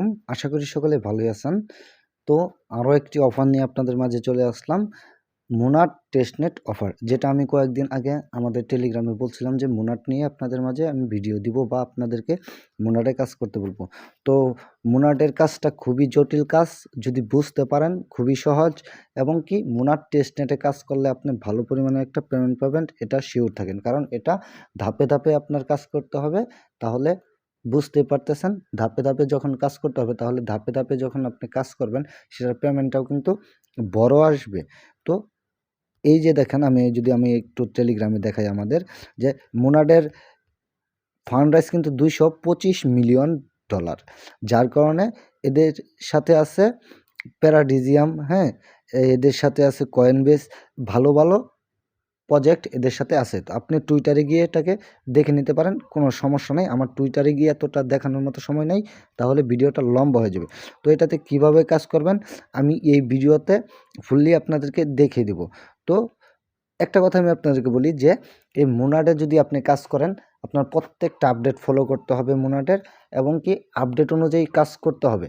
হুম, আশা করি সকলে ভালোই আছেন। তো আরও একটি অফার নিয়ে আপনাদের মাঝে চলে আসলাম। মোনাট টেস্টনেট অফার। যেটা আমি কয়েকদিন আগে আমাদের টেলিগ্রামে বলছিলাম যে মোনাট নিয়ে আপনাদের মাঝে আমি ভিডিও দিব বা আপনাদেরকে মোনাটে কাজ করতে বলব। তো মোনাটের কাজটা খুবই জটিল কাজ। যদি বুঝতে পারেন খুবই সহজ এবং কি মোনাট টেস্টনেটে কাজ করলে আপনি ভালো পরিমাণে একটা পেমেন্ট পাবেন এটা শিওর থাকেন। কারণ এটা ধাপে, ধাপে আপনার কাজ করতে হবে। তাহলে বুঝতেই পারতেছেন। ধাপে, ধাপে যখন কাজ করতে হবে তাহলে ধাপে, ধাপে যখন আপনি কাজ করবেন সেটার পেমেন্টটাও কিন্তু বড় আসবে। তো এই যে দেখেন আমি যদি আমি একটু টেলিগ্রামে দেখাই আমাদের যে মোনাডের ফান্ড রাইজ কিন্তু দুইশো পঁচিশ মিলিয়ন ডলার যার কারণে এদের সাথে আছে প্যারাডিজিয়াম হ্যাঁ? এদের সাথে আছে কয়েনবেস ভালো ভালো। প্রজেক্ট এদের সাথে আছে। তো আপনি টুইটারে গিয়ে এটাকে দেখে নিতে পারেন, কোনো সমস্যা নেই। আমার টুইটারে গিয়ে এতটা দেখানোর মতো সময় নেই, তাহলে ভিডিওটা লম্বা হয়ে যাবে। তো এটাতে কীভাবে কাজ করবেন, আমি এই ভিডিওতে ফুললি আপনাদেরকে দেখিয়ে দেব। তো একটা কথা আমি আপনাদেরকে বলি যে, এই মোনাডে যদি আপনি কাজ করেন, আপনার প্রত্যেকটা আপডেট ফলো করতে হবে মোনাডের এবং কি আপডেট অনুযায়ী কাজ করতে হবে।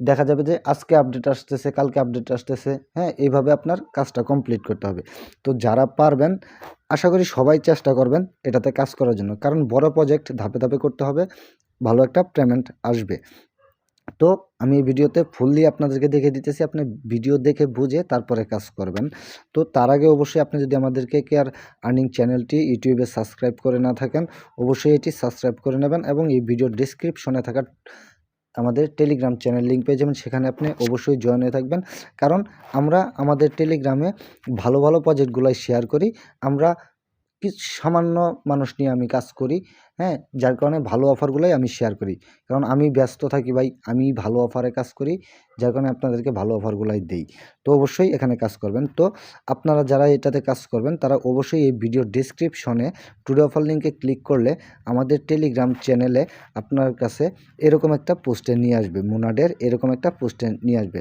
দেখা যাবে যে আজকে আপডেট আসতেছে, কালকে আপডেট আসতেছে হ্যাঁ এইভাবে আপনার কাজটা কমপ্লিট করতে হবে। তো যারা পারবেন, আশা করি সবাই চেষ্টা করবেন এটাতে কাজ করার জন্য। কারণ বড় প্রজেক্ট ধাপে ধাপে করতে হবে, ভালো একটা পেমেন্ট আসবে। তো আমি এই ভিডিওতে ফুললি আপনাদেরকে দেখে দিতেছি, আপনি ভিডিও দেখে বুঝে তারপরে কাজ করবেন। তো তার আগে অবশ্যই আপনি যদি আমাদেরকে কেয়ার আর্নিং চ্যানেলটি ইউটিউবে সাবস্ক্রাইব করে না থাকেন, অবশ্যই এটি সাবস্ক্রাইব করে নেবেন এবং এই ভিডিওর ডিসক্রিপশনে থাকা আমাদের টেলিগ্রাম চ্যানেল লিঙ্ক পেয়ে যাবেন। সেখানে আপনি অবশ্যই জয়েন হয়ে থাকবেন। কারণ আমরা আমাদের টেলিগ্রামে ভালো ভালো প্রজেক্টগুলাই শেয়ার করি। আমরা সামান্য মানুষ নিয়ে আমি কাজ করি। হ্যাঁ যার কারণে ভালো অফারগুলোই আমি শেয়ার করি। কারণ আমি ব্যস্ত থাকি ভাই, আমি ভালো অফারে কাজ করি, যার কারণে আপনাদেরকে ভালো অফারগুলাই দিই। তো অবশ্যই এখানে কাজ করবেন। তো আপনারা যারা এটাতে কাজ করবেন, তারা অবশ্যই এই ভিডিও ডিসক্রিপশনে টুডে অফার লিঙ্কে ক্লিক করলে আমাদের টেলিগ্রাম চ্যানেলে আপনার কাছে এরকম একটা পোস্টে নিয়ে আসবে। মোনাডের এরকম একটা পোস্টে নিয়ে আসবে।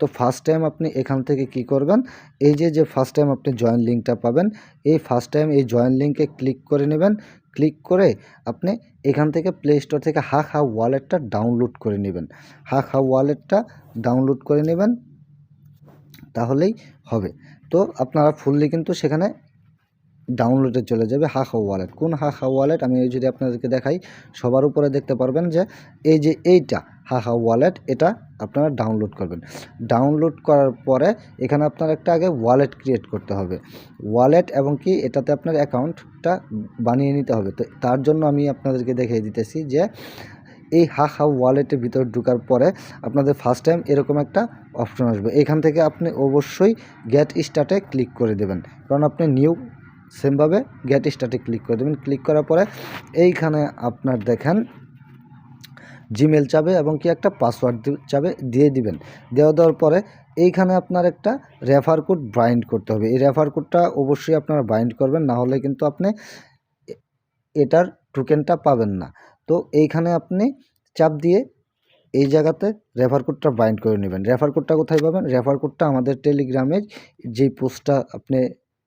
তো ফার্স্ট টাইম আপনি এখান থেকে কি করবেন? এই যে যে ফার্স্ট টাইম আপনি জয়েন লিঙ্কটা পাবেন, এই ফার্স্ট টাইম এই জয়েন লিঙ্কে ক্লিক করে নেবেন। ক্লিক করে আপনি এখান থেকে প্লে স্টোর থেকে হাক হা ওয়ালেটটা ডাউনলোড করে নেবেন। হাক হা ওয়ালেটটা ডাউনলোড করে নেবেন, তাহলেই হবে। তো আপনারা ফুললি কিন্তু সেখানে ডাউনলোডে চলে যাবে হা হা ওয়ালেট কোন হা হা ওয়ালেট আমি যদি আপনাদেরকে দেখাই, সবার উপরে দেখতে পারবেন যে এই যে এইটা হা হা ওয়ালেট এটা আপনারা ডাউনলোড করবেন। ডাউনলোড করার পরে এখানে আপনার একটা আগে ওয়ালেট ক্রিয়েট করতে হবে। ওয়ালেট এবং কি, এটাতে আপনার অ্যাকাউন্টটা বানিয়ে নিতে হবে। তো তার জন্য আমি আপনাদেরকে দেখিয়ে দিতেছি যে এই হা হা ওয়ালেটের ভিতর ঢোকার পরে আপনাদের ফার্স্ট টাইম এরকম একটা অপশন আসবে। এখান থেকে আপনি অবশ্যই গেট স্টার্টে ক্লিক করে দেবেন। কারণ আপনি নিউ সেমভাবে গেট স্টার্টে ক্লিক করে দেবেন। ক্লিক করার পরে এইখানে আপনার দেখেন জিমেল চাবে এবং কি একটা পাসওয়ার্ড চাবে, দিয়ে দিবেন। দেওয়া দেওয়ার পরে এইখানে আপনার একটা রেফার কোড বাইন্ড করতে হবে। এই রেফার কোডটা অবশ্যই আপনারা বাইন্ড করবেন, না হলে কিন্তু আপনি এটার টোকেনটা পাবেন না। তো এইখানে আপনি চাপ দিয়ে এই জায়গাতে রেফার কোডটা বাইন্ড করে নেবেন। রেফার কোডটা কোথায় পাবেন? রেফার কোডটা আমাদের টেলিগ্রামের যেই পোস্টটা আপনি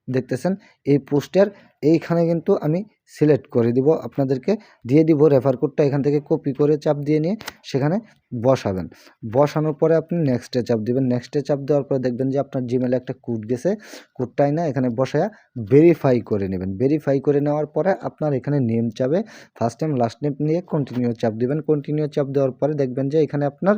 দেখতেছেন, এই পোস্টের এইখানে কিন্তু আমি সিলেক্ট করে দিব। আপনাদেরকে দিয়ে দিব রেফার কোডটা এখান থেকে কপি করে চাপ দিয়ে নিয়ে সেখানে বসাবেন। বসানোর পরে আপনি নেক্সটে চাপ দিবেন। নেক্সটে চাপ দেওয়ার পরে দেখবেন যে আপনার জিমেলে একটা কোড গেছে। কোডটাই না এখানে বসায়া ভেরিফাই করে নেবেন। ভেরিফাই করে নেওয়ার পরে আপনার এখানে নেম চাবে ফার্স্ট টাইম লাস্ট নেম নিয়ে কন্টিনিউ চাপ দিবেন। কন্টিনিউ চাপ দেওয়ার পরে দেখবেন যে এখানে আপনার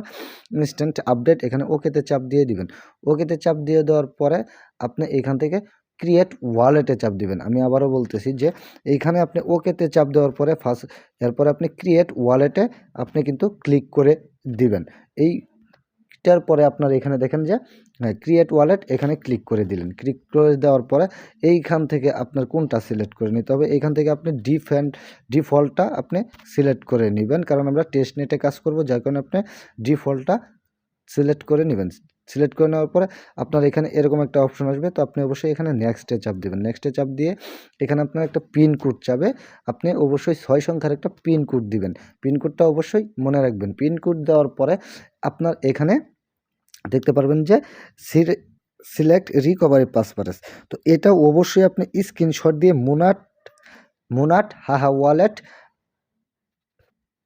ইনস্ট্যান্ট আপডেট এখানে ওকেতে চাপ দিয়ে দিবেন। ওকেতে চাপ দিয়ে দেওয়ার পরে আপনি এখান থেকে ক্রিয়েট ওয়ালেটে চাপ দিবেন। আমি আবারও বলতেছি যে, এইখানে আপনি ওকেতে চাপ দেওয়ার পরে ফার্স্ট এরপরে আপনি ক্রিয়েট ওয়ালেটে আপনি কিন্তু ক্লিক করে দিবেন। এই এইটার পরে আপনার এখানে দেখেন যে ক্রিয়েট ওয়ালেট এখানে ক্লিক করে দিলেন। ক্লিক করে দেওয়ার পরে এইখান থেকে আপনার কোনটা সিলেক্ট করে নিতে হবে? এইখান থেকে আপনি ডিফ্যান্ড ডিফল্টটা আপনি সিলেক্ট করে নেবেন। কারণ আমরা টেস্ট নেটে কাজ করব, যার কারণে আপনি ডিফল্টটা সিলেক্ট করে নেবেন। সিলেক্ট করে নেওয়ার পরে আপনার এখানে এরকম একটা অপশন আসবে। তো আপনি অবশ্যই এখানে নেক্সটে চাপ দেবেন। নেক্সটে চাপ দিয়ে এখানে আপনার একটা পিন কোড চাবে। আপনি অবশ্যই ছয় সংখ্যার একটা পিন কোড দিবেন। পিন কোডটা অবশ্যই মনে রাখবেন। পিন কোড দেওয়ার পরে আপনার এখানে দেখতে পারবেন যে সিলেক্ট রিকভারি পাসপারেস তো এটা অবশ্যই আপনি স্ক্রিনশট দিয়ে মোনাট মোনাট হাহা ওয়ালেট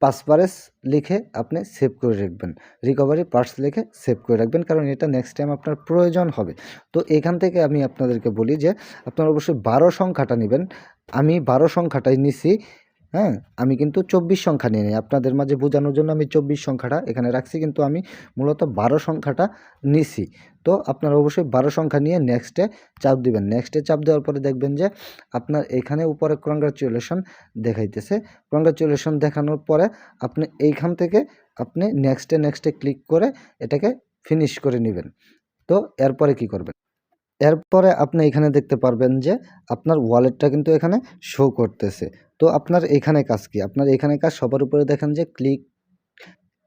পাসপারেস লিখে আপনি সেভ করে রাখবেন। রিকভারি পার্টস লিখে সেভ করে রাখবেন, কারণ এটা নেক্সট টাইম আপনার প্রয়োজন হবে। তো এখান থেকে আমি আপনাদেরকে বলি যে, আপনারা অবশ্যই বারো সংখ্যাটা নেবেন। আমি বারো সংখ্যাটাই নিছি। হ্যাঁ আমি কিন্তু চব্বিশ সংখ্যা নিয়ে নিই। আপনাদের মাঝে বোঝানোর জন্য আমি চব্বিশ সংখ্যাটা এখানে রাখছি, কিন্তু আমি মূলত বারো সংখ্যাটা নিছি। তো আপনারা অবশ্যই বারো সংখ্যা নিয়ে নেক্সটে চাপ দিবেন। নেক্সটে চাপ দেওয়ার পরে দেখবেন যে আপনার এখানে উপরে কংগ্রাচুলেশন দেখাইতেছে। কংগ্রাচুলেশন দেখানোর পরে আপনি এইখান থেকে আপনি নেক্সটে নেক্সটে ক্লিক করে এটাকে ফিনিশ করে নেবেন। তো এরপরে কি করবেন? এরপরে আপনি এখানে দেখতে পারবেন যে আপনার ওয়ালেটটা কিন্তু এখানে শো করতেছে। তো আপনার এখানে কাজ কি? আপনার এখানে কাজ সবার উপরে দেখেন যে click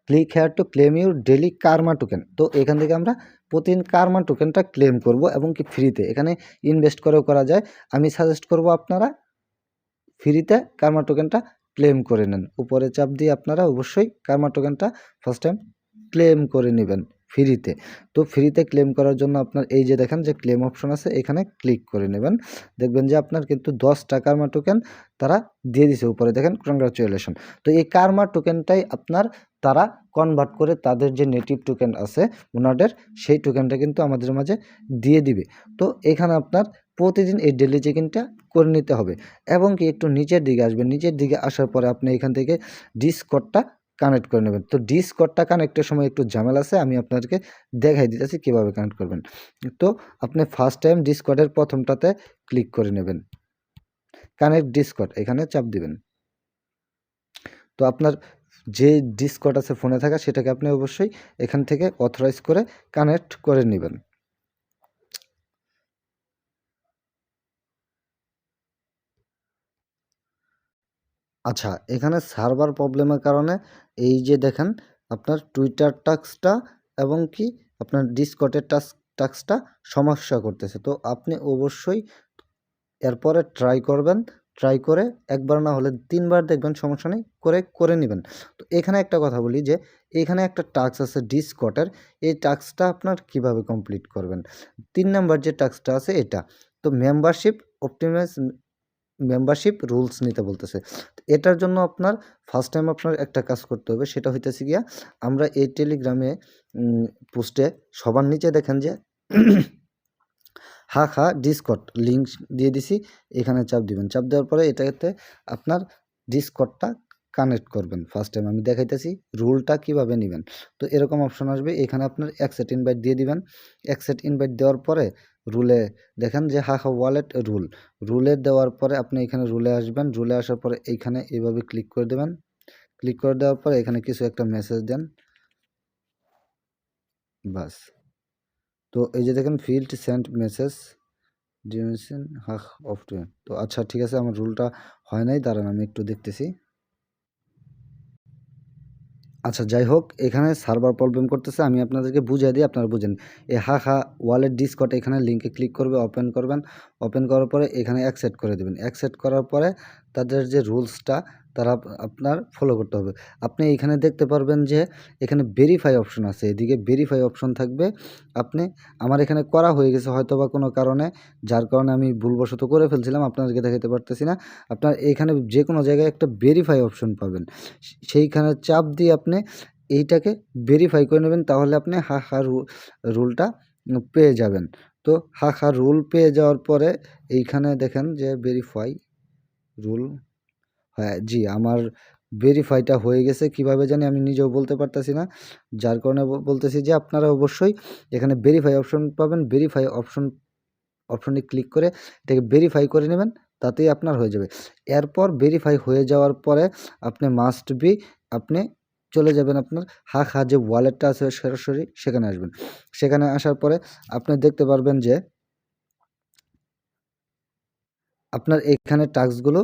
click here to claim your daily karma token তো এখান থেকে আমরা প্রতিদিন কারমা টোকেনটা ক্লেম করব এবং কি ফ্রিতে এখানে ইনভেস্ট করেও করা যায়। আমি সাজেস্ট করব আপনারা ফ্রিতে কারমা টোকেনটা ক্লেম করে নেন। উপরে চাপ দিয়ে আপনারা অবশ্যই কারমা টোকেনটা ফার্স্ট টাইম ক্লেম করে নেবেন। ফ্রিতে তো ফ্রিতে ক্লেম করার জন্য আপনার এই যে দেখেন যে ক্লেম অপশন আছে, এখানে ক্লিক করে নেবেন। দেখবেন যে আপনার কিন্তু দশ টাকার মা টোকেন তারা দিয়ে দিছে উপরে। দেখেন কংগ্রাচুলেশন তো এই কারমা টোকেনটাই আপনার তারা কনভার্ট করে তাদের যে নেটিভ টোকেন আছে, ওনাদের সেই টোকেনটা কিন্তু আমাদের মাঝে দিয়ে দিবে। তো এখানে আপনার প্রতিদিন এই ডেলি চেকিংটা করে নিতে হবে। এবং কি একটু নিচের দিকে আসবেন। নিচের দিকে আসার পরে আপনি এখান থেকে ডিসকোডটা কানেক্ট করে নেবেন। তো ডিসকোডটা কানেক্টের সময় একটু ঝামেলা আছে, আমি আপনাদেরকে দেখাই দিতেছি কীভাবে কানেক্ট করবেন। তো আপনি ফার্স্ট টাইম ডিসকোডের প্রথমটাতে ক্লিক করে নেবেন। কানেক্ট ডিসকোড এখানে চাপ দিবেন। তো আপনার যে ডিসকোড আছে, ফোনে থাকা, সেটাকে আপনি অবশ্যই এখান থেকে অথরাইজ করে কানেক্ট করে নেবেন। আচ্ছা এখানে সার্ভার প্রবলেমের কারণে এই যে দেখেন, আপনার টুইটার টাস্কটা এবং কি আপনার ডিসকটের টাস্ক টাস্কটা সমস্যা করতেছে। তো আপনি অবশ্যই এরপরে ট্রাই করবেন ট্রাই করে একবার না হলে তিনবার দেখবেন সমস্যা নেই, করে করে নেবেন। তো এখানে একটা কথা বলি যে, এখানে একটা টাস্ক আছে ডিসকটের এই টাস্কটা আপনার কীভাবে কমপ্লিট করবেন? তিন নাম্বার যে টাস্কটা আছে এটা। তো মেম্বারশিপ অপটিমাইজ মেম্বারশিপ রুলস নিতে বলতেছে। এটার জন্য আপনার ফার্স্ট টাইম আপনার একটা কাজ করতে হবে, সেটা হইতেছে গিয়া আমরা এই টেলিগ্রামে পোস্টে সবার নিচে দেখেন যে হা খা ডিসকট লিঙ্ক দিয়ে দিছি, এখানে চাপ দিবেন। চাপ দেওয়ার পরে এটাতে আপনার ডিসকটটা কানেক্ট করবেন। ফার্স্ট টাইম আমি দেখাইতেছি রুলটা কীভাবে নেবেন? তো এরকম অপশন আসবে, এখানে আপনার এক সেট ইনভাইট দিয়ে দিবেন। এক সেট ইনভাইট দেওয়ার পরে রুলে দেখেন যে হা ওয়ালেট রুল রুলে দেওয়ার পরে আপনি এখানে রুলে আসবেন। রুলে আসার পরে এইখানে এইভাবে ক্লিক করে দেবেন। ক্লিক করে দেওয়ার পরে এখানে কিছু একটা মেসেজ দেন। বাস। তো এই যে দেখেন field sent message duration half of two তো আচ্ছা ঠিক আছে, আমার রুলটা হয় নাই, দাঁড়ান, আমি একটু দেখতেছি। আচ্ছা যাই হোক এখানে সার্ভার প্রবলেম করতেছে, আমি আপনাদেরকে বুঝিয়ে দিই, আপনারা বুঝেন। এ হা হা ওয়ালেট ডিসকট এখানে লিঙ্কে ক্লিক করবে ওপেন করবেন ওপেন করার পরে এখানে অ্যাকসেপ্ট করে দেবেন। অ্যাকসেপ্ট করার পরে তাদের যে রুলসটা তারা আপনার ফলো করতে হবে। আপনি এখানে দেখতে পারবেন যে এখানে ভেরিফাই অপশন আছে। এদিকে ভেরিফাই অপশন থাকবে। আপনি, আমার এখানে করা হয়ে গেছে হয়তো বা কোনো কারণে, যার কারণে আমি ভুলবশত করে ফেলছিলাম, আপনাদেরকে দেখাতে পারতেছি না। আপনার এখানে যে কোনো জায়গায় একটা ভেরিফাই অপশন পাবেন। সেইখানে চাপ দিয়ে আপনি এইটাকে ভেরিফাই করে নেবেন, তাহলে আপনি হা হা রুলটা পেয়ে যাবেন। তো হা হা রুল পেয়ে যাওয়ার পরে এইখানে দেখেন যে ভেরিফাই রুল হ্যাঁ জি, আমার ভেরিফাইটা হয়ে গেছে, কীভাবে জানি আমি নিজেও বলতে পারতেছি না। যার কারণে বলতেছি যে আপনারা অবশ্যই এখানে ভেরিফাই অপশন পাবেন ভেরিফাই অপশন অপশনে ক্লিক করে এটাকে ভেরিফাই করে নেবেন, তাতেই আপনার হয়ে যাবে। এরপর ভেরিফাই হয়ে যাওয়ার পরে আপনি মাস্ট বি আপনি চলে যাবেন আপনার, হা হা, যে ওয়ালেটটা আছে সরাসরি সেখানে আসবেন। সেখানে আসার পরে আপনি দেখতে পারবেন যে আপনার এখানে টাস্কগুলো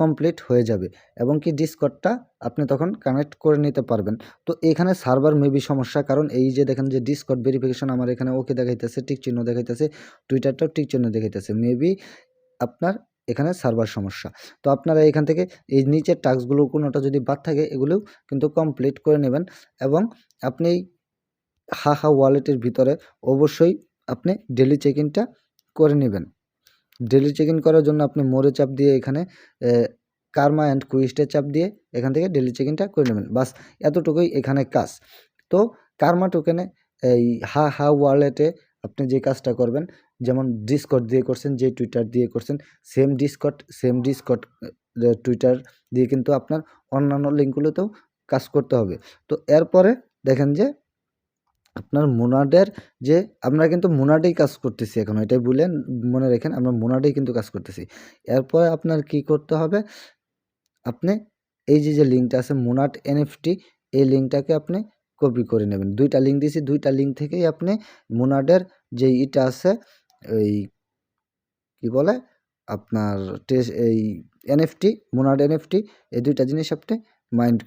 কমপ্লিট হয়ে যাবে এবং কি ডিসকটটা আপনি তখন কানেক্ট করে নিতে পারবেন। তো এখানে সার্ভার মেবি সমস্যা, কারণ এই যে দেখেন যে ডিসকট ভেরিফিকেশন আমার এখানে ওকে দেখাইতেছে, টিক চিহ্ন দেখাইতেছে, টুইটারটাও টিক চিহ্ন দেখাইতেছে। মেবি আপনার এখানে সার্ভার সমস্যা। তো আপনারা এখান থেকে এই নিচের টাস্কগুলো কোনোটা যদি বাদ থাকে, এগুলোও কিন্তু কমপ্লিট করে নেবেন এবং আপনি হা হা ওয়ালেটের ভিতরে অবশ্যই আপনি ডেলি চেক ইনটা করে নেবেন। ডেলি চেক ইন করার জন্য আপনি মোড়ে চাপ দিয়ে এখানে কারমা অ্যান্ড কুইস্টে চাপ দিয়ে এখান থেকে ডেলি চেক ইনটা করে নেবেন। বাস এতটুকুই এখানে কাজ। তো কারমা টোকেনে এই হা হা ওয়ালেটে আপনি যে কাজটা করবেন, যেমন ডিসকট দিয়ে করছেন, যে টুইটার দিয়ে করছেন same Discord same Discord Twitter দিয়ে কিন্তু আপনার অন্যান্য লিঙ্কগুলোতেও কাজ করতে হবে। তো এরপরে দেখেন যে আপনার মোনাডের যে, আমরা কিন্তু মোনাডেই কাজ করতেছি এখন, এটাই বললেন মনে রেখেন আমরা মোনাডেই কিন্তু কাজ করতেছি। এরপরে আপনার কি করতে হবে, আপনি এই যে যে লিঙ্কটা আছে মোনাট এনএফটি, এই লিঙ্কটাকে আপনি কপি করে নেবেন। দুইটা লিঙ্ক দিয়েছি, দুইটা লিঙ্ক থেকেই আপনি মোনাডের যে ইটা আছে, এই কি বলে, আপনার টেস, এই এনএফটি, মোনাড এনএফটি, এই দুইটা জিনিস আপনি মাইন্ড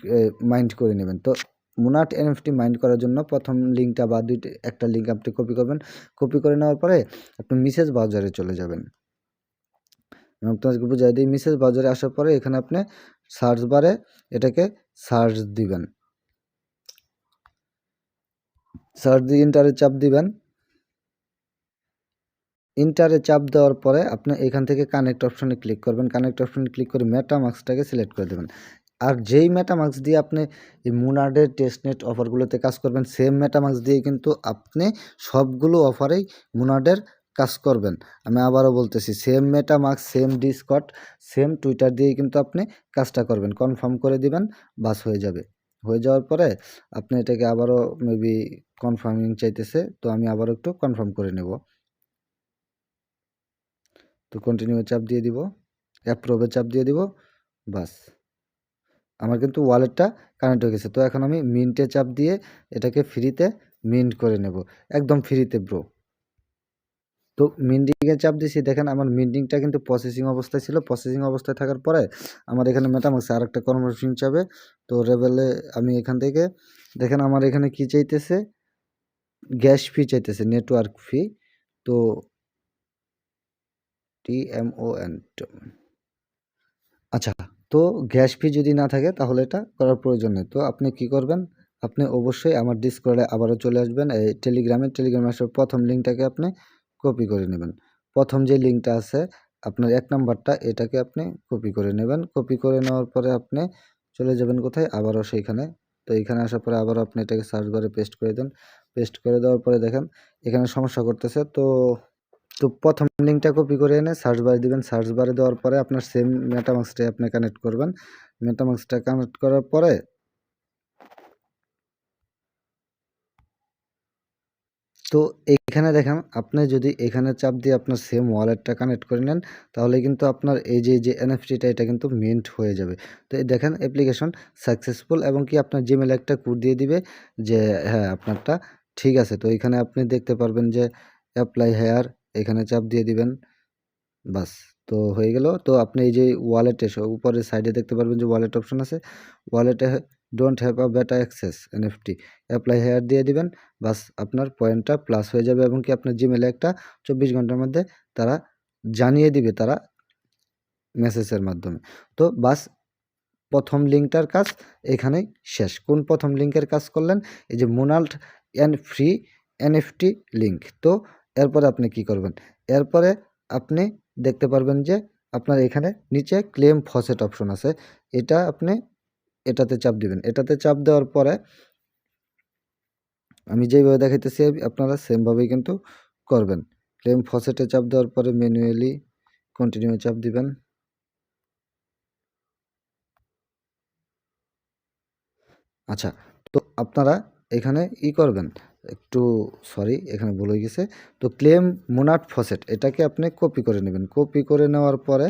মাইন্ড করে নেবেন। তো মোনাট এনএফটি মাইন্ড করার জন্য প্রথম লিঙ্কটা বা দুইটা, একটা লিঙ্ক আপনি কপি করবেন। কপি করে নেওয়ার পরে আপনি মিসেস বাজারে চলে যাবেন। আপনাকে বুঝাই দিই মিসেস বাজারে আসার পরে এখানে আপনি সার্চ বারে এটাকে সার্চ দিবেন। সার্চ দিয়ে ইন্টারে চাপ দিবেন। ইন্টারে চাপ দেওয়ার পরে আপনি এখান থেকে কানেক্ট অপশনে ক্লিক করবেন। কানেক্ট অপশনে ক্লিক করে মেটামাক্সটাকে সিলেক্ট করে দেবেন। আর যেই মেটামাক্স দিয়ে আপনি এই মুনার্ডের টেস্টনেট অফারগুলোতে কাজ করবেন সেম মেটামাক্স দিয়ে কিন্তু আপনি সবগুলো অফারেই মুনার্ডের কাজ করবেন। আমি আবারও বলতেছি same MetaMask same Discord same Twitter দিয়েই কিন্তু আপনি কাজটা করবেন। কনফার্ম করে দিবেন, বাস হয়ে যাবে। হয়ে যাওয়ার পরে আপনি এটাকে আবারও মেবি কনফার্মিং চাইতেছে, তো আমি আবারও একটু কনফার্ম করে নেব। তো কন্টিনিউ চাপ দিয়ে দিব অ্যাপ্রোভে চাপ দিয়ে দিব, বাস। আমার কিন্তু ওয়ালেটটা কানেক্ট হয়ে গেছে। তো এখন আমি মিন্টে চাপ দিয়ে এটাকে ফ্রিতে মিন্ট করে নেব। একদম ফ্রিতে ব্রো তো মিন্টিংয়ে চাপ দিয়েছি। দেখেন আমার মিন্টিংটা কিন্তু প্রসেসিং অবস্থায় ছিল। প্রসেসিং অবস্থায় থাকার পরে আমার এখানে মেটামাক্সে আর একটা কনভার্সন চাবে তো রেবেলে আমি এখান থেকে, দেখেন আমার এখানে কি চাইতেছে? গ্যাস ফি চাইতেছে নেটওয়ার্ক ফি তো টি এম ও আচ্ছা। তো গ্যাস ফি যদি না থাকে তাহলে এটা করার প্রয়োজন নেই। তো আপনি কি করবেন? আপনি অবশ্যই আমার ডিসকর্ডে আবারও চলে আসবেন। এই টেলিগ্রামে টেলিগ্রামে আসার প্রথম লিঙ্কটাকে আপনি কপি করে নেবেন। প্রথম যে লিঙ্কটা আছে, আপনার এক নাম্বারটা, এটাকে আপনি কপি করে নেবেন। কপি করে নেওয়ার পরে আপনি চলে যাবেন কোথায়? আবারও সেইখানে। তো এখানে আসার পরে আবারও আপনি এটাকে সার্চ বারে পেস্ট করে দেন। পেস্ট করে দেওয়ার পরে দেখেন, এখানে সমস্যা করতেছে। তো তো প্রথম লিঙ্কটা কপি করে এনে সার্চ বারে দিবেন। সার্চ বারে দেওয়ার পরে আপনার সেম মেটামাক্সটাই আপনি কানেক্ট করবেন। মেটামাক্সটা কানেক্ট করার পরে তো এইখানে দেখেন, আপনি যদি এখানে চাপ দিয়ে আপনার সেম ওয়ালেটটা কানেক্ট করে নেন, তাহলে কিন্তু আপনার এই যে যে এনএফটিটা এটা কিন্তু মিন্ট হয়ে যাবে। তো এই দেখেন অ্যাপ্লিকেশন সাকসেসফুল এবং কি আপনার জিমেল একটা কোড দিয়ে দিবে যে হ্যাঁ আপনারটা ঠিক আছে। তো এখানে আপনি দেখতে পারবেন যে অ্যাপ্লাই হেয়ার এখানে চাপ দিয়ে দিবেন। বাস, তো হয়ে গেল। তো আপনি এই যে ওয়ালেটে উপরের সাইডে দেখতে পারবেন যে ওয়ালেট অপশন আছে। ওয়ালেটে ডোন্ট হ্যাভ আ বেটা অ্যাক্সেস এনএফটি অ্যাপ্লাই হেয়ার দিয়ে দিবেন। বাস, আপনার পয়েন্টটা প্লাস হয়ে যাবে এবং কি আপনার জিমেলে একটা চব্বিশ ঘণ্টার মধ্যে তারা জানিয়ে দিবে তারা মেসেজের মাধ্যমে। তো বাস, প্রথম লিঙ্কটার কাজ এখানেই শেষ। কোন প্রথম লিঙ্কের কাজ করলেন? এই যে মোনাল্ট এন ফ্রি এনএফটি লিঙ্ক তো এরপরে আপনি কি করবেন? এরপরে আপনি দেখতে পারবেন যে আপনার এখানে নিচে ক্লেম ফসেট অপশন আছে। এটা আপনি এটাতে চাপ দিবেন। এটাতে চাপ দেওয়ার পরে আমি যেইভাবে দেখাইতেছি, আপনারা সেমভাবেই কিন্তু করবেন। ক্লেম ফসেটে চাপ দেওয়ার পরে ম্যানুয়ালি কন্টিনিউ চাপ দিবেন। আচ্ছা তো আপনারা এখানে ই করবেন। একটু সরি এখানে ভুল হয়ে গেছে। তো ক্লেম মোনাট ফসেট এটাকে আপনি কপি করে নেবেন। কপি করে নেওয়ার পরে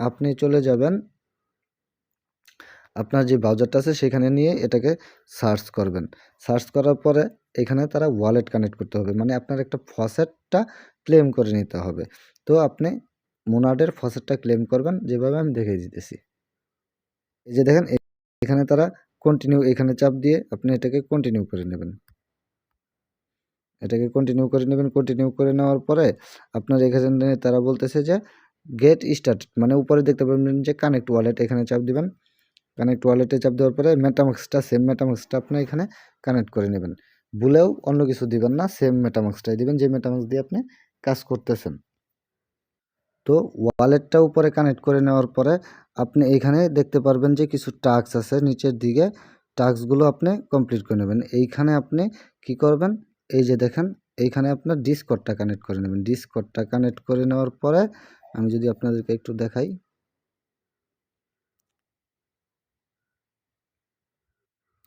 আপনি চলে যাবেন। আপনার যে ব্রাউজারটা আছে সেখানে নিয়ে এটাকে সার্চ করবেন। সার্চ করার পরে এখানে তারা ওয়ালেট কানেক্ট করতে হবে। মানে আপনার একটা ফসেটটা ক্লেম করে নিতে হবে। তো আপনি মোনাডের ফসেটটা ক্লেম করবেন, যেভাবে আমি দেখে দিতেছি। এই যে দেখেন এখানে তারা কন্টিনিউ এখানে চাপ দিয়ে আপনি এটাকে কন্টিনিউ করে নেবেন। এটাকে কন্টিনিউ করে নেবেন কন্টিনিউ করে নেওয়ার পরে আপনার এখানে তারা বলতেছে যে গেট স্টার্ট মানে উপরে দেখতে পাবেন যে কানেক্ট ওয়ালেট এখানে চাপ দিবেন। কানেক্ট ওয়ালেটে চাপ দেওয়ার পরে মেটামাক্সটা সেম মেটামাক্সটা আপনি এখানে কানেক্ট করে নেবেন। ভুলেও অন্য কিছু দিবেন না সেম মেটামাক্সটাই দিবেন যে মেটামাক্স দিয়ে আপনি কাজ করতেছেন। তো ওয়ালেটটা উপরে কানেক্ট করে নেওয়ার পরে আপনি এইখানে দেখতে পারবেন যে কিছু টাস্ক আছে, নিচের দিকে টাস্কগুলো আপনি কমপ্লিট করে নেবেন। এইখানে আপনি কি করবেন? এই যে দেখেন, এইখানে আপনার ডিসকোডটা কানেক্ট করে নেবেন। ডিসকোডটা কানেক্ট করে নেওয়ার পরে আমি যদি আপনাদেরকে একটু দেখাই।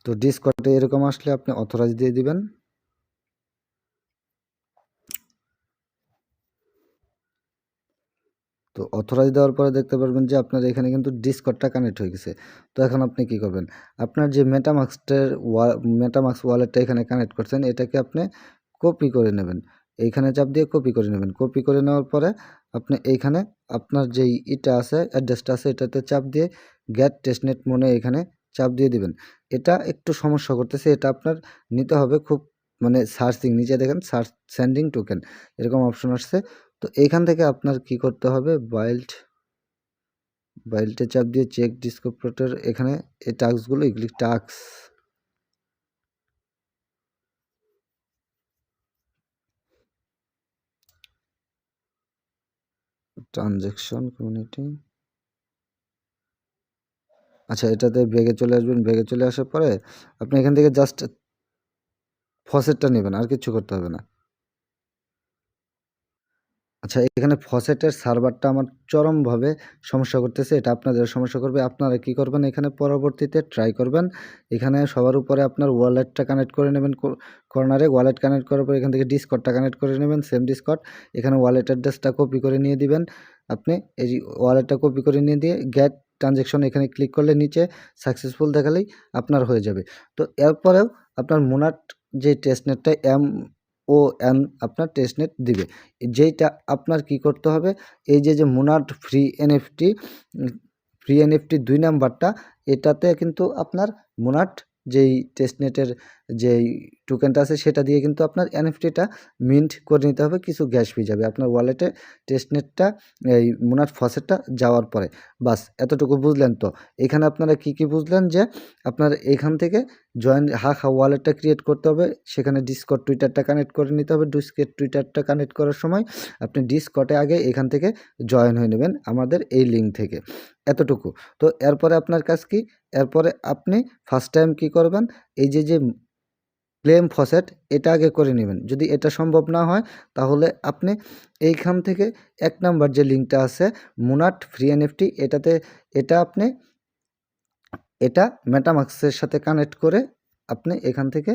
তো ডিসকোডে এরকম আসলে আপনি অথরাইজ দিয়ে দিবেন। অথরাইজ দেওয়ার পরে দেখতে পারবেন যে আপনার এখানে কিন্তু ডিসকটটা কানেক্ট হয়ে গেছে। তো এখন আপনি কি করবেন? আপনার যে মেটামাক্সটের ওয়া মেটামাক্স ওয়ালেটটা এখানে কানেক্ট করছেন, এটাকে আপনি কপি করে নেবেন। এইখানে চাপ দিয়ে কপি করে নেবেন। কপি করে নেওয়ার পরে আপনি এইখানে আপনার যেই ইটা আছে অ্যাড্রেসটা আছে, এটাতে চাপ দিয়ে গ্যাট টেস্টনেট মনে এখানে চাপ দিয়ে দিবেন। এটা একটু সমস্যা করতেছে, এটা আপনার নিতে হবে খুব মানে সার্চিং। নিচে দেখেন, সার্চ সেন্ডিং টোকেন এরকম অপশন আসছে। তো এইখান থেকে আপনার কি করতে হবে? বাইল্ড বাইল্টে চাপ দিয়ে চেক ডিসকোপ্রেটর এখানে এই টাস্কগুলো, এগুলি টাস্ক। ট্রানজ্যাকশন কমিউনিটি আচ্ছা এটাতে ব্যাগে চলে আসবেন ব্যাগে চলে আসার পরে আপনি এখান থেকে জাস্ট ফসেটটা নেবেন, আর কিছু করতে হবে না। আচ্ছা এখানে ফসেটের সার্ভারটা আমার চরমভাবে সমস্যা করতেছে, এটা আপনাদের সমস্যা করবে। আপনারা কি করবেন এখানে পরবর্তীতে? ট্রাই করবেন। এখানে সবার উপরে আপনার ওয়ালেটটা কানেক্ট করে নেবেন কর্নারে ওয়ালেট কানেক্ট করার পর এখান থেকে ডিসকটটা কানেক্ট করে নেবেন সেম ডিসকট এখানে ওয়ালেট অ্যাড্রেসটা কপি করে নিয়ে দিবেন আপনি। এই ওয়ালেটটা কপি করে নিয়ে দিয়ে গ্যাট ট্রানজ্যাকশন এখানে ক্লিক করলে নিচে সাকসেসফুল দেখালেই আপনার হয়ে যাবে। তো এরপরেও আপনার মোনাট যে টেস্টনেটটা এম ও এন আপনার টেস্টনেট দিবে। যেটা আপনার কি করতে হবে, এই যে যে মোনাট ফ্রি এনএফটি ফ্রি এনএফটি দুই নাম্বারটা, এটাতে কিন্তু আপনার মোনাট যেই টেস্টনেটের যেই টোকেনটা আছে সেটা দিয়ে কিন্তু আপনার এনএফটিটা মিন্ট করে নিতে হবে, কিছু গ্যাস ফি যাবে। আপনার ওয়ালেটে টেস্টনেটটা এই মোনাট ফসেটটা যাওয়ার পরে। বাস, এতটুকু বুঝলেন তো? এখানে আপনারা কি কি বুঝলেন যে আপনার এখান থেকে জয়েন হাখা ওয়ালেটটা ক্রিয়েট করতে হবে, সেখানে ডিসকট টুইটারটা কানেক্ট করে নিতে হবে। ডিসকট টুইটারটা কানেক্ট করার সময় আপনি ডিসকটে আগে এখান থেকে জয়েন হয়ে নেবেন আমাদের এই লিঙ্ক থেকে। এতটুকু। তো এরপরে আপনার কাজ কি? এরপরে আপনি ফার্স্ট টাইম কি করবেন? এই যে যে ক্লেম ফসেট, এটা আগে করে নেবেন। যদি এটা সম্ভব না হয়, তাহলে আপনি এইখান থেকে এক নাম্বার যে লিঙ্কটা আছে, মুনাট ফ্রি এনএফটি এটাতে এটা আপনি, এটা মেটামাক্সের সাথে কানেক্ট করে আপনি এখান থেকে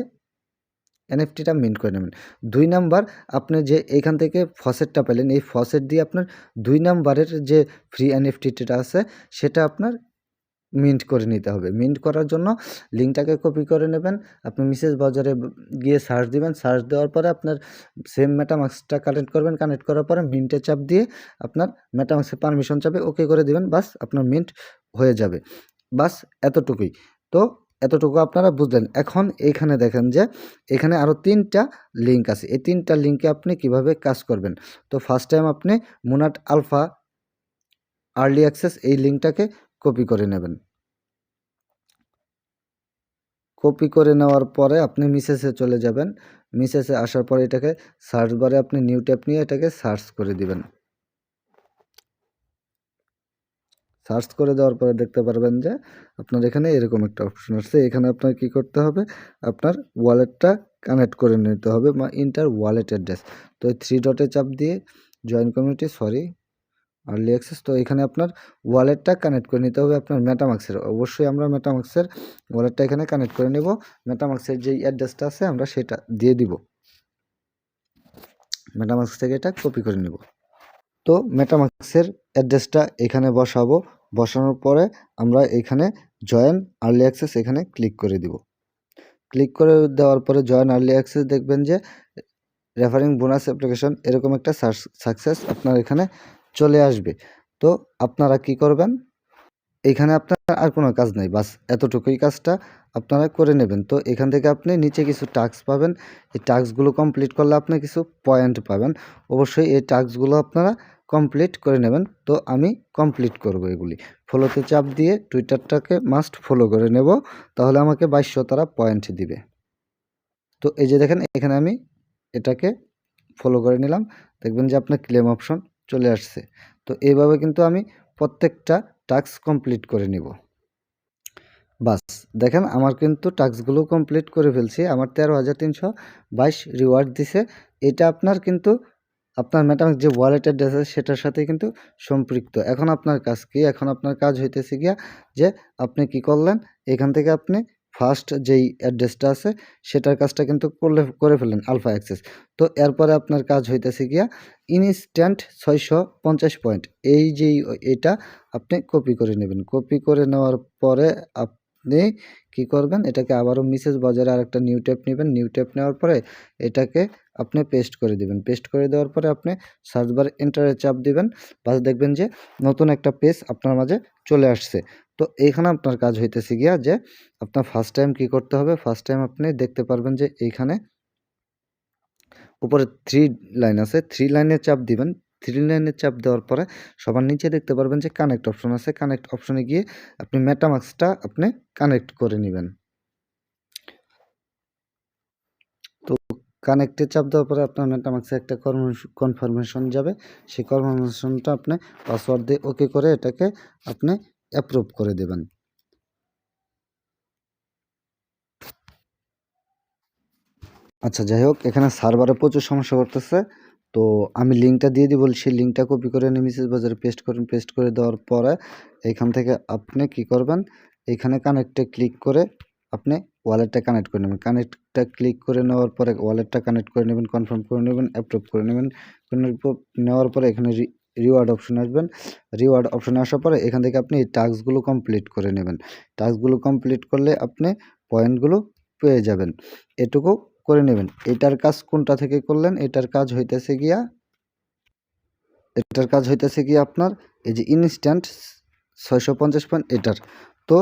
এনএফটিটা মিন্ট করে নেবেন। দুই নাম্বার, আপনি যে এইখান থেকে ফসেটটা পেলেন, এই ফসেট দিয়ে আপনার দুই নাম্বারের যে ফ্রি এনএফটিটা আছে, সেটা আপনার মিন্ট করে নিতে হবে। মিন্ট করার জন্য লিঙ্কটাকে কপি করে নেবেন। আপনি মিসেস বাজারে গিয়ে সার্চ দিবেন। সার্চ দেওয়ার পরে আপনার সেম মেটামাক্সটা কানেক্ট করবেন। কানেক্ট করার পরে মিন্টে চাপ দিয়ে আপনার মেটামাক্সের পারমিশন চাপে ওকে করে দিবেন। বাস, আপনার মিন্ট হয়ে যাবে। বাস, এতটুকুই। তো, এতটুকু আপনারা বুঝলেন। এখন এইখানে দেখেন যে, এখানে আরও তিনটা লিঙ্ক আছে। এই তিনটা লিঙ্কে আপনি কীভাবে কাজ করবেন? তো ফার্স্ট টাইম আপনি মুনাট আলফা আর্লি অ্যাক্সেস এই লিঙ্কটাকে কপি করে নেবেন। কপি করে নেওয়ার পরে আপনি মিসেসে চলে যাবেন। মিসেসে আসার পরে এটাকে সার্চ বারে আপনি নিউ ট্যাপ নিয়ে এটাকে সার্চ করে দিবেন। সার্চ করে দেওয়ার পরে দেখতে পারবেন যে আপনার এখানে এরকম একটা অপশন আসছে। এখানে আপনার কি করতে হবে? আপনার ওয়ালেটটা কানেক্ট করে নিতে হবে বা ইন্টার ওয়ালেট অ্যাড্রেস তো এই থ্রি ডটে চাপ দিয়ে join community sorry early access তো এখানে আপনার ওয়ালেটটা কানেক্ট করে নিতে হবে আপনার মেটামাক্সের অবশ্যই আমরা মেটামাক্সের ওয়ালেটটা এখানে কানেক্ট করে নেব। মেটামাক্সের যেই অ্যাড্রেসটা আছে আমরা সেটা দিয়ে দিব। মেটামাক্স থেকে এটা কপি করে নেব। তো মেটামাক্সের অ্যাড্রেসটা এখানে বসাবো। বসানোর পরে আমরা এখানে জয়েন আর্লি অ্যাক্সেস এখানে ক্লিক করে দিব। ক্লিক করে দেওয়ার পরে জয়েন আর্লি অ্যাক্সেস দেখবেন যে রেফারিং বোনাস অ্যাপ্লিকেশন এরকম একটা সাকসেস আপনার এখানে চলে আসবে। তো আপনারা কি করবেন? এখানে আপনার আর কোনো কাজ নেই, বাস এতটুকুই কাজটা আপনারা করে নেবেন। তো এখান থেকে আপনি নিচে কিছু টাস্ক পাবেন। এই টাস্কগুলো কমপ্লিট করলে আপনি কিছু পয়েন্ট পাবেন। অবশ্যই এই টাস্কগুলো আপনারা কমপ্লিট করে নেবেন। তো আমি কমপ্লিট করব এগুলি। ফলোতে চাপ দিয়ে টুইটারটাকে মাস্ট ফলো করে নেব, তাহলে আমাকে বাইশশো তারা পয়েন্ট দিবে। তো এই যে দেখেন, এখানে আমি এটাকে ফলো করে নিলাম। দেখবেন যে আপনার ক্লেম অপশন চলে আসছে। তো এইভাবে কিন্তু আমি প্রত্যেকটা টাস্ক কমপ্লিট করে নিব। বাস, দেখেন আমার কিন্তু টাস্কগুলো কমপ্লিট করে ফেলছি। আমার তেরো হাজার তিনশো বাইশ রিওয়ার্ড দিছে। এটা আপনার কিন্তু, আপনার ম্যাডাম যে ওয়ালেটের ড্রেস আছে সেটার সাথে কিন্তু সম্পৃক্ত। এখন আপনার কাজ কি? এখন আপনার কাজ হইতেছে গিয়া যে আপনি কি করলেন? এখান থেকে আপনি ফার্স্ট যেই অ্যাড্রেসটা আছে, সেটার কাজটা কিন্তু করলে, করে ফেলেন আলফা অ্যাক্সেস। তো এরপরে আপনার কাজ হইতেছে গিয়া ইনস্ট্যান্ট ছয়শো পঞ্চাশ পয়েন্ট এই যেই এটা আপনি কপি করে নেবেন। কপি করে নেওয়ার পরে আপনি কি করবেন, এটাকে আবারও মিসেস বাজারে আরেকটা নিউ ট্যাপ নেবেন। নিউ ট্যাপ নেওয়ার পরে এটাকে আপনি পেস্ট করে দিবেন। পেস্ট করে দেওয়ার পরে আপনি সার্চ বার এন্টারে চাপ দিবেন। বাস দেখবেন যে নতুন একটা পেজ আপনার মাঝে চলে আসছে। তো এইখানে আপনার কাজ হইতেছে গিয়া যে আপনার ফার্স্ট টাইম কি করতে হবে? ফার্স্ট টাইম আপনি দেখতে পারবেন যে এইখানে উপরে থ্রি লাইন আছে। থ্রি লাইনে চাপ দিবেন। থ্রি লাইনে চাপ দেওয়ার পরে সবার নিচে দেখতে পারবেন যে কানেক্ট অপশন আছে। কানেক্ট অপশনে গিয়ে আপনি মেটামাক্সটা আপনি কানেক্ট করে নেবেন। তো কানেক্টে চাপ দেওয়ার পরে আপনার মেটামাক্সে একটা কনফার্মেশন যাবে। সেই কনফার্মেশনটা আপনি পাসওয়ার্ড দিয়ে ওকে করে এটাকে আপনি অ্যাপ্রুভ করে দেবেন। আচ্ছা যাই হোক, এখানে সার্ভারে প্রচুর সমস্যা করতেছে। তো আমি লিঙ্কটা দিয়ে দিব, সেই লিঙ্কটা কপি করে নিয়ে মিসেস বাজারে পেস্ট করুন। পেস্ট করে দেওয়ার পরে এইখান থেকে আপনি কি করবেন? এইখানে কানেক্টে ক্লিক করে আপনি ওয়ালেটটা কানেক্ট করে নেবেন। কানেক্টটা ক্লিক করে নেওয়ার পরে ওয়ালেটটা কানেক্ট করে নেবেন, কনফার্ম করে নেবেন, অ্যাপ্রুভ করে নেবেন। নেওয়ার পরে এখানে রিওয়ার্ড অপশন আসবেন। রিওয়ার্ড অপশনে আসার পরে এখান থেকে আপনি টাস্কগুলো কমপ্লিট করে নেবেন। টাস্কগুলো কমপ্লিট করলে আপনি পয়েন্টগুলো পেয়ে যাবেন। এটুকু করে নেবেন। এটার কাজ কোনটা থেকে করলেন? এটার কাজ হইতেছে গিয়া, এটার কাজ হইতেছে গিয়া আপনার এই যে ইনস্ট্যান্ট ছয়শো পঞ্চাশ পয়েন্ট এটার। তো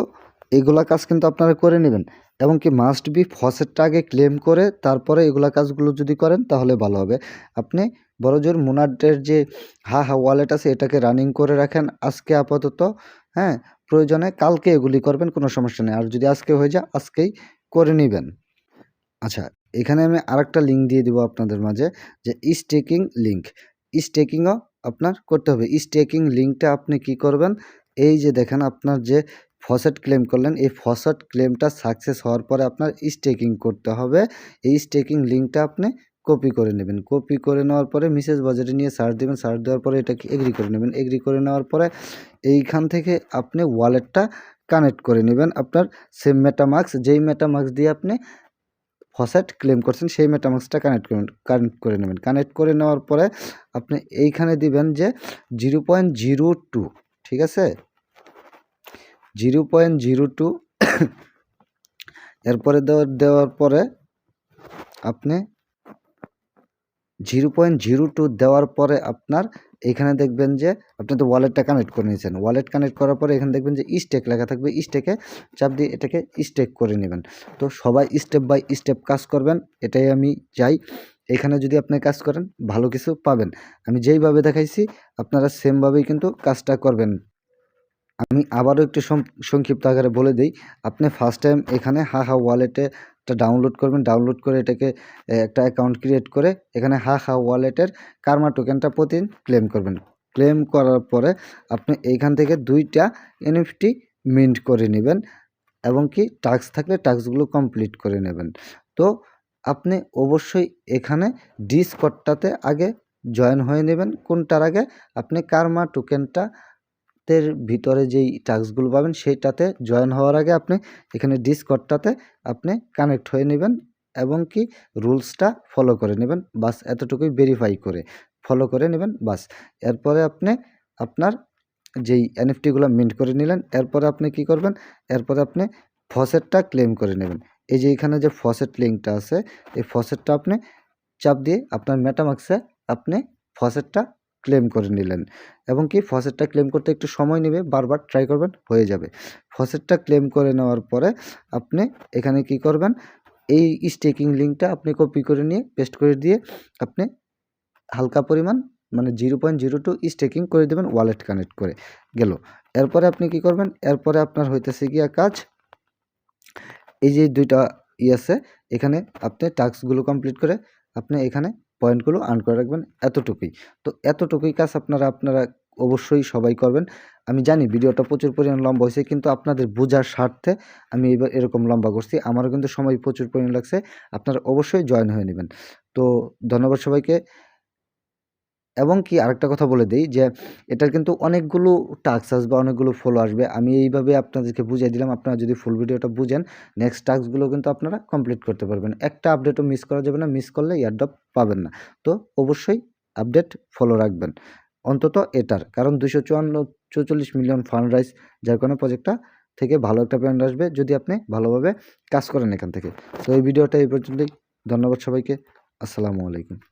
এগুলা কাজ কিন্তু আপনারা করে নেবেন। এবং কি মাস্ট বি ফসেটটা আগে ক্লেম করে তারপরে এগুলা কাজগুলো যদি করেন তাহলে ভালো হবে। আপনি বড় জোর যে হা হা ওয়ালেট আছে এটাকে রানিং করে রাখেন আজকে আপাতত হ্যাঁ? প্রয়োজনে কালকে এগুলি করবেন, কোনো সমস্যা নেই। আর যদি আজকে হয়ে যায়, আজকেই করে নেবেন। আচ্ছা এখানে আমি আরেকটা লিঙ্ক দিয়ে দিব আপনাদের মাঝে, যে স্টেকিং লিঙ্ক স্টেকিংও আপনার করতে হবে। স্টেকিং লিঙ্কটা আপনি কি করবেন? এই যে দেখেন, আপনার যে ফসেট ক্লেম করলেন। এই ফসেট ক্লেমটা সাকসেস হওয়ার পরে আপনার স্টেকিং করতে হবে। এই স্টেকিং লিঙ্কটা আপনি কপি করে নেবেন। কপি করে নেওয়ার পরে মিসেস বাজারে নিয়ে সার্চ দেবেন। সার্চ দেওয়ার পরে এটাকে এগ্রি করে নেবেন। এগ্রি করে নেওয়ার পরে এইখান থেকে আপনি ওয়ালেটটা কানেক্ট করে নেবেন। আপনার সেম মেটামার্কস যেই মেটামার্কস দিয়ে আপনি ফসেট ক্লেম করছেন, সেই মেটামাক্সটা কানেক্ট করবেন কানেক্ট করে নেবেন। কানেক্ট করে নেওয়ার পরে আপনি এইখানে দিবেন যে জিরো পয়েন্ট জিরো টু, ঠিক আছে? Zero point zero two. এরপরে দেওয়ার পরে আপনি জিরো পয়েন্ট জিরো টু দেওয়ার পরে আপনার এখানে দেখবেন যে আপনি তো ওয়ালেটটা কানেক্ট করে নিয়েছেন। ওয়ালেট কানেক্ট করার পরে এখানে দেখবেন যে স্টেক লেখা থাকবে। স্টেকে চাপ দিয়ে এটাকে স্টেক করে নেবেন। তো সবাই স্টেপ বাই স্টেপ কাজ করবেন, এটাই আমি চাই। এখানে যদি আপনি কাজ করেন, ভালো কিছু পাবেন। আমি যেইভাবে দেখাইছি, আপনারা সেমভাবেই কিন্তু কাজটা করবেন। আমি আবারও একটু সংক্ষিপ্ত আকারে বলে দিই, আপনি ফার্স্ট টাইম এখানে হা হা ওয়ালেটে একটা ডাউনলোড করবেন ডাউনলোড করে এটাকে একটা অ্যাকাউন্ট ক্রিয়েট করে এখানে হা হা ওয়ালেটের কারমা টোকেনটা প্রতিদিন ক্লেম করবেন। ক্লেম করার পরে আপনি এইখান থেকে দুইটা এনএফটি মিন্ট করে নেবেন এবং কি টাস্ক থাকলে টাস্কগুলো কমপ্লিট করে নেবেন। তো আপনি অবশ্যই এখানে ডিসকটটাতে আগে জয়েন হয়ে নেবেন। কোনটার আগে? আপনি কারমা টোকেনটা এর ভিতরে যেই টাস্কগুলো পাবেন সেইটাতে জয়েন হওয়ার আগে আপনি এখানে ডিসকটটাতে আপনি কানেক্ট হয়ে নেবেন এবং কি রুলসটা ফলো করে নেবেন। বাস এতটুকুই ভেরিফাই করে ফলো করে নেবেন, বাস। এরপরে আপনি আপনার যেই এনএফটিগুলো মিন্ট করে নিলেন, এরপরে আপনি কি করবেন? এরপরে আপনি ফসেটটা ক্লেম করে নেবেন। এই যে এখানে যে ফসেট লিঙ্কটা আছে, এই ফসেটটা আপনি চাপ দিয়ে আপনার মেটামাক্সে আপনি ফসেটটা ক্লেম করে নিলেন। এবং কি ফসেটটা ক্লেম করতে একটু সময় নেবে, বারবার ট্রাই করবেন, হয়ে যাবে। ফসেটটা ক্লেম করে নেওয়ার পরে আপনি এখানে কি করবেন, এই স্টেকিং লিঙ্কটা আপনি কপি করে নিয়ে পেস্ট করে দিয়ে আপনি হালকা পরিমাণ মানে zero point zero two staking করে দেবেন ওয়ালেট কানেক্ট করে গেল। এরপরে আপনি কি করবেন, এরপরে আপনার হইতেছে গিয়া কাজ, এই যে দুইটা ই আছে, এখানে আপনি টাস্কগুলো কমপ্লিট করে আপনি এখানে পয়েন্টগুলো আর্ন করে রাখবেন এতটুকুই। তো এতটুকুই কাজ আপনারা আপনারা অবশ্যই সবাই করবেন। আমি জানি ভিডিওটা প্রচুর পরিমাণ লম্বা হয়েছে, কিন্তু আপনাদের বোঝার স্বার্থে আমি এবার এরকম লম্বা করছি। আমারও কিন্তু সময় প্রচুর পরিমাণ লাগছে, আপনারা অবশ্যই জয়েন হয়ে নেবেন। তো ধন্যবাদ সবাইকে। এবং কি আরেকটা কথা বলে দেই যে, এটার কিন্তু অনেকগুলো টাস্ক আসবে অনেকগুলো ফলো আসবে। আমি এইভাবে আপনাদেরকে বুঝিয়ে দিলাম। আপনারা যদি ফুল ভিডিওটা বুঝেন নেক্সট টাস্কগুলো কিন্তু আপনারা কমপ্লিট করতে পারবেন। একটা আপডেটও মিস করা যাবে না। মিস করলে ইয়ারড্রপ পাবেন না। তো অবশ্যই আপডেট ফলো রাখবেন। অন্তত এটার। কারণ দুশো চুয়ান্ন, চৌচল্লিশ মিলিয়ন ফান্ড রাইজ যার কারণে প্রজেক্টটা থেকে ভালো একটা পেমেন্ট আসবে যদি আপনি ভালোভাবে কাজ করেন এখান থেকে। তো এই ভিডিওটা এই পর্যন্তই। ধন্যবাদ সবাইকে। আসসালামু আলাইকুম।